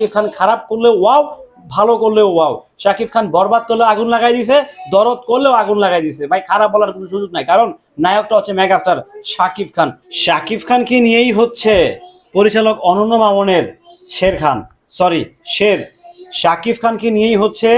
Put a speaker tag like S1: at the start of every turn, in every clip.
S1: শাকিব খান খারাপ করলে ওয়াও, ভালো করলেও ওয়াও। শাকিব খান বরবাদ করলে আগুন লাগাই দিছে, দরদ করলেও আগুন লাগাই দিছে। ভাই, খারাপ বলার কোনো সুযোগ নাই, কারণ নায়কটা হচ্ছে মেগাস্টার শাকিব খান। শাকিব খানকে নিয়েই হচ্ছে? পরিচালক অনন্য মামনের শের খান সরি শের। শাকিব খানকে নিয়েই হচ্ছে?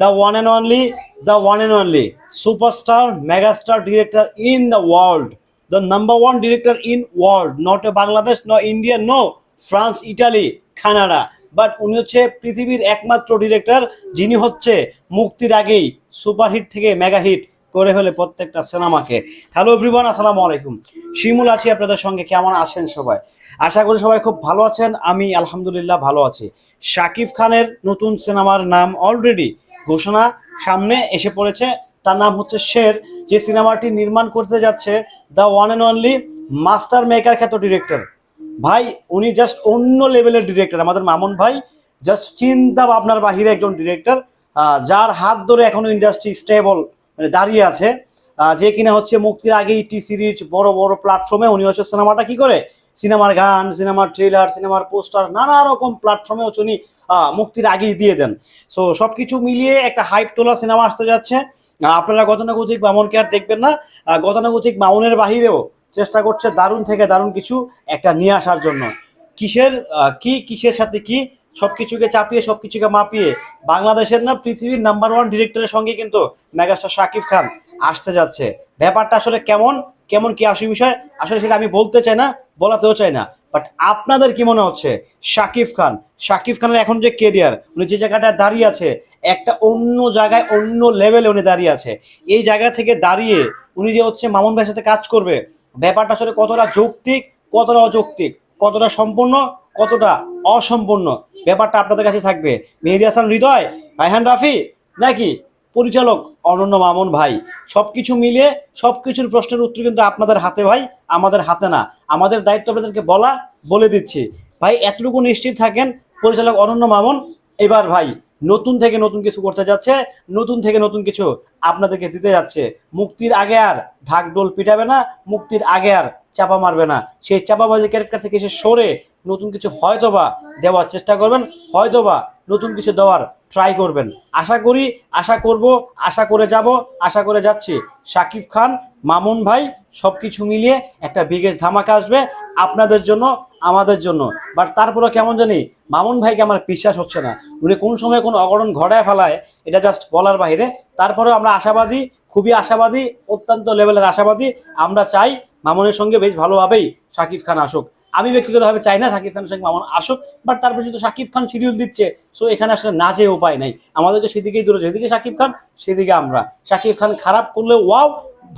S1: The one and only the one and only superstar megastar director in the world the number one director in world not a Bangladesh ন India no France Italy Canada but উনি হচ্ছে পৃথিবীর একমাত্র ডিরেক্টর যিনি হচ্ছে মুক্তির আগেই সুপারহিট থেকে মেগা হিট করে হলে প্রত্যেকটা সিনেমাকে হ্যালো এভরিওয়ান আসসালামু আলাইকুম। শিমুল আছি আপনাদের সঙ্গে, কেমন আছেন সবাই? আশা করি সবাই খুব ভালো আছেন, আমি আলহামদুলিল্লাহ ভালো আছি। শাকিব খানের নতুন সিনেমার নাম অলরেডি ঘোষণা, সামনে এসে পড়েছে, তার নাম হচ্ছে শের, যে সিনেমাটি নির্মাণ করতে যাচ্ছে the one and only master maker খ্যাত ডিরেক্টর ভাই, উনি জাস্ট অন্য লেভেলের ডিরেক্টর আমাদের মামুন ভাই জাস্ট চিন্তা ভাবনার বাহিরে একজন ডিরেক্টর যার হাত ধরে এখনও ইন্ডাস্ট্রি স্টেবল মানে দাঁড়িয়ে আছে। যে কিনা হচ্ছে মুক্তির আগেই টি সিরিজ বড় বড় প্ল্যাটফর্মে উনি হচ্ছে সিনেমাটা কি করে? সিনেমার গান সিনেমার ট্রেলার সিনেমার পোস্টার নানা রকম প্ল্যাটফর্মে হচ্ছে উনি মুক্তির আগেই দিয়ে দেন। সো সব কিছু মিলিয়ে একটা হাইপ তোলা সিনেমা আসতে যাচ্ছে। আপনারা গতানুগতিক মামুনকে আর দেখবেন না। গতানুগতিক মামুনের বাহিরেও চেষ্টা করছে দারুণ থেকে দারুণ কিছু একটা নিয়ে আসার জন্য। কিসের কি কিসের সাথে কি সব কিছুকে চাপিয়ে সব কিছুকে মাপিয়ে বাংলাদেশের না পৃথিবীর নাম্বার ওয়ান ডিরেক্টরের সঙ্গে কিন্তু মেগাস্টার শাকিব খান আসতে যাচ্ছে। ব্যাপারটা আসলে কেমন কেমন কি আসে বিষয়, আসলে সেটা আমি বলতে চাই না, বলাতেও চাই না। বাট আপনাদের কি মনে হচ্ছে? শাকিব খান, শাকিব খানের এখন যে কেরিয়ার উনি যে জায়গাটায় দাঁড়িয়ে আছে, একটা অন্য জায়গায়, অন্য লেভেলে উনি দাঁড়িয়ে আছে। এই জায়গা থেকে দাঁড়িয়ে উনি যে হচ্ছে মামুন ভাইয়ের সাথে কাজ করবে ব্যাপারটা আসলে কতটা যৌক্তিক, কতটা অযৌক্তিক, কতটা সম্পূর্ণ, কতটা অসম্পূর্ণ ব্যাপারটা আপনাদের কাছে থাকবে। মেহেদি হাসান হৃদয়, রায়হান রাফি নাকি পরিচালক অনন্য মামুন ভাই? সবকিছু মিলিয়ে, সবকিছুর প্রশ্নের উত্তর কিন্তু আপনাদের হাতে ভাই, আমাদের হাতে না। আমাদের দায়িত্ব আপনাদেরকে বলা, বলে দিচ্ছি। ভাই, এতটুকু নিশ্চিত থাকেন পরিচালক অনন্য মামুন। এবার ভাই নতুন থেকে নতুন কিছু করতে যাচ্ছে, নতুন থেকে নতুন কিছু আপনাদেরকে দিতে যাচ্ছে। মুক্তির আগে আর ঢাকডোল পিটাবে না, মুক্তির আগে আর চাপা মারবে না। সেই চাপাবাজি ক্যারেক্টার থেকে সে সরে নতুন কিছু হয়তোবা দেওয়ার চেষ্টা করবেন, হয়তোবা নতুন কিছু দেওয়ার ট্রাই করবেন। আশা করি, আশা করব, আশা করে যাব, আশা করে যাচ্ছি। শাকিব খান মামুন ভাই সব কিছু মিলিয়ে একটা বিগেস ধামাকা আসবে আপনাদের জন্য, আমাদের জন্য। বাট তারপরে কেমন জানি, মামুন ভাইকে আমার বিশ্বাস হচ্ছে না। উনি কোন সময় কোন অঘটন ঘটায় ফেলায়, এটা জাস্ট বলার বাইরে। তারপরে আমরা আশাবাদী, খুবই আশাবাদী, অত্যন্ত লেভেলের আশাবাদী। আমরা চাই মামুনের সঙ্গে বেশ ভালোভাবেই শাকিব খান আসুক। আমি ব্যক্তিগতভাবে চাই না শাকিব খানের সঙ্গে মামুন আসুক বাট তারপরে যেহেতু শাকিব খান শিডিউল দিচ্ছে সো এখানে আসলে না যেয়ে উপায় নাই। আমাদেরকে সেদিকেই দূরে, যেদিকে শাকিব খান, সেদিকে আমরা। শাকিব খান খারাপ করলে ওয়াও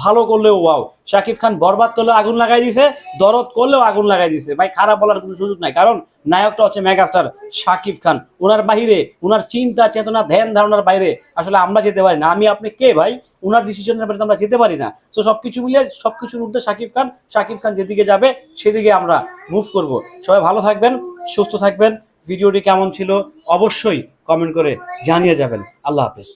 S1: ভালো করলেও ওয়াও শাকিব খান বরবাদ করলেও আগুন লাগাই দিছে, দরদ করলেও আগুন লাগাই দিছে। ভাই, খারাপ বলার কোনো সুযোগ নাই, কারণ নায়কটা হচ্ছে মেগাস্টার শাকিব খান। ওনার বাহিরে ওনার চিন্তা, চেতনা, ধ্যান ধারণার বাইরে আসলে আমরা যেতে পারি না। আমি, আপনি কে ভাই? ওনার ডিসিশনের বাইরে আমরা যেতে পারি না। তো সবকিছু মিলিয়ে, সবকিছুর ঊর্ধ্বে শাকিব খান শাকিব খান যেদিকে যাবে, সেদিকে আমরা মুভ করব। সবাই ভালো থাকবেন, সুস্থ থাকবেন। ভিডিওটি কেমন ছিল? অবশ্যই কমেন্ট করে জানিয়ে যাবেন। আল্লাহ হাফেজ।